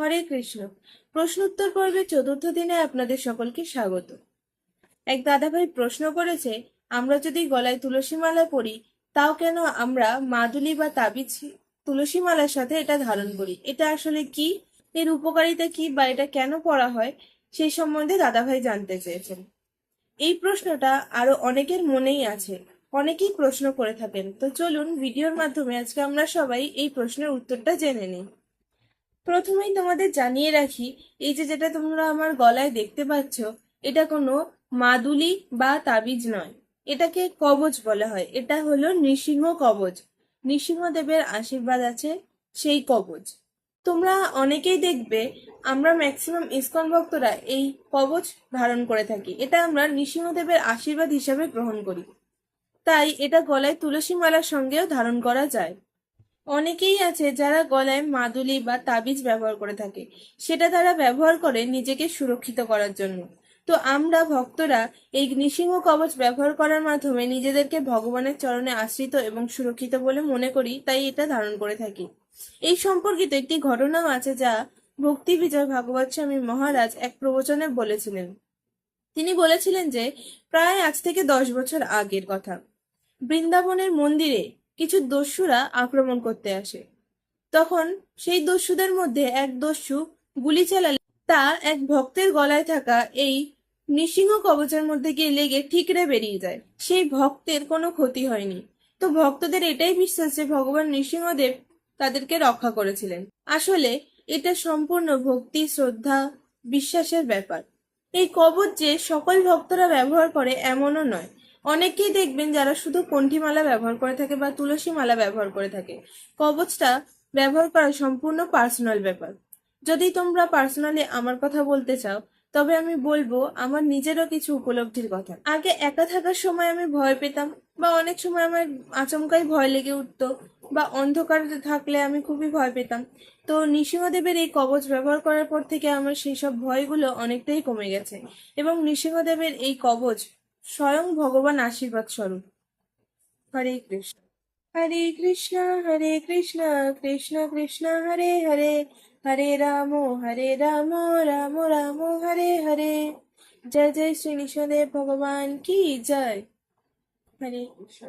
হরে কৃষ্ণ। প্রশ্নোত্তর পর্বে চতুর্থ দিনে আপনাদের সকলকে স্বাগত। এক দাদাভাই প্রশ্ন করেছে, আমরা যদি গলায় তুলসী মালা পরি, তাও কেন আমরা মাদুলি বা তাবিজ, তুলসী মালার সাথে এটা ধারণ করি? এটা আসলে কি? এর উপকারিতা কি বা এটা কেন পড়া হয়? সেই সম্বন্ধে দাদাভাই জানতে চেয়েছেন। এই প্রশ্নটা আরও অনেকের মনেই আছে। অনেকেই প্রশ্ন করে থাকেন। তো চলুন, ভিডিওর মাধ্যমে আজকে আমরা সবাই এই প্রশ্নের উত্তরটা জেনে নিই। প্রথমেই তোমাদের জানিয়ে রাখি, এই যে যেটা তোমরা আমার গলায় দেখতে পাচ্ছ, এটা কোনো মাদুলি বা তাবিজ নয়। এটাকে কবচ বলা হয়। এটা হলো নৃসিংহ কবচ নৃসিংহদেবের আশীর্বাদ আছে সেই কবচ তোমরা অনেকেই দেখবে, আমরা ম্যাক্সিমাম ইসকন ভক্তরা এই কবচ ধারণ করে থাকি। এটা আমরা নৃসিংহদেবের আশীর্বাদ হিসাবে গ্রহণ করি। তাই এটা গলায় তুলসী মালার সঙ্গেও ধারণ করা যায়। অনেকেই আছে যারা গলায় মাদুলি বা তাবিজ ব্যবহার করে থাকে। সেটা তারা ব্যবহার করে নিজেকে সুরক্ষিত করার জন্য। তো আমরা ভক্তরা এই নৃসিংহ কবচ ব্যবহার করার মাধ্যমে নিজেদেরকে ভগবানের চরণে আশ্রিত এবং সুরক্ষিত বলে মনে করি, তাই এটা ধারণ করে থাকি। এই সম্পর্কিত একটি ঘটনাও আছে যা ভক্তি বিজয় ভাগবত স্বামী মহারাজ এক প্রবচনে বলেছিলেন। তিনি বলেছিলেন যে, প্রায় আজ থেকে দশ বছর আগের কথা। বৃন্দাবনের মন্দিরে কিছু দস্যুরা আক্রমণ করতে আসে। তখন সেই দস্যুদের মধ্যে এক দস্যু গুলি চালালে তা এক ভক্তের গলায় থাকা এই নৃসিংহ কবচের মধ্যে গিয়ে লেগে ঠিকরে বেরিয়ে যায়। সেই ভক্তের কোনো ক্ষতি হয়নি। তো ভক্তদের এটাই বিশ্বাস যে ভগবান নৃসিংহদেব তাদেরকে রক্ষা করেছিলেন। আসলে এটা সম্পূর্ণ ভক্তি, শ্রদ্ধা, বিশ্বাসের ব্যাপার। এই কবচ যে সকল ভক্তরা ব্যবহার করে এমনও নয়। অনেকেই দেখবেন যারা শুধু কণ্ঠিমালা ব্যবহার করে থাকে বা তুলসী মালা ব্যবহার করে থাকে। কবচটা ব্যবহার করা সম্পূর্ণ পার্সোনাল ব্যাপার। যদি তোমরা পার্সোনালি আমার কথা বলতে চাও, তবে আমি বলব আমার নিজেরও কিছু উপলব্ধির কথা। আগে একা থাকার সময় আমি ভয় পেতাম বা অনেক সময় আমার আচমকাই ভয় লেগে উঠতো বা অন্ধকার থাকলে আমি খুবই ভয় পেতাম। তো নৃসিংহদেবের এই কবচ ব্যবহার করার পর থেকে আমার সেই সব ভয়গুলো অনেকটাই কমে গেছে এবং নৃসিংহদেবের এই কবচ স্বয়ং ভগবান আশীর্বাদ স্বরূপ। হরে কৃষ্ণ। হরে কৃষ্ণ হরে কৃষ্ণ কৃষ্ণ কৃষ্ণ, হরে হরে। হরে রাম হরে রাম রাম রাম, হরে হরে। জয় জয় শ্রী নিষদেব ভগবান কি জয়। হরে কৃষ্ণ।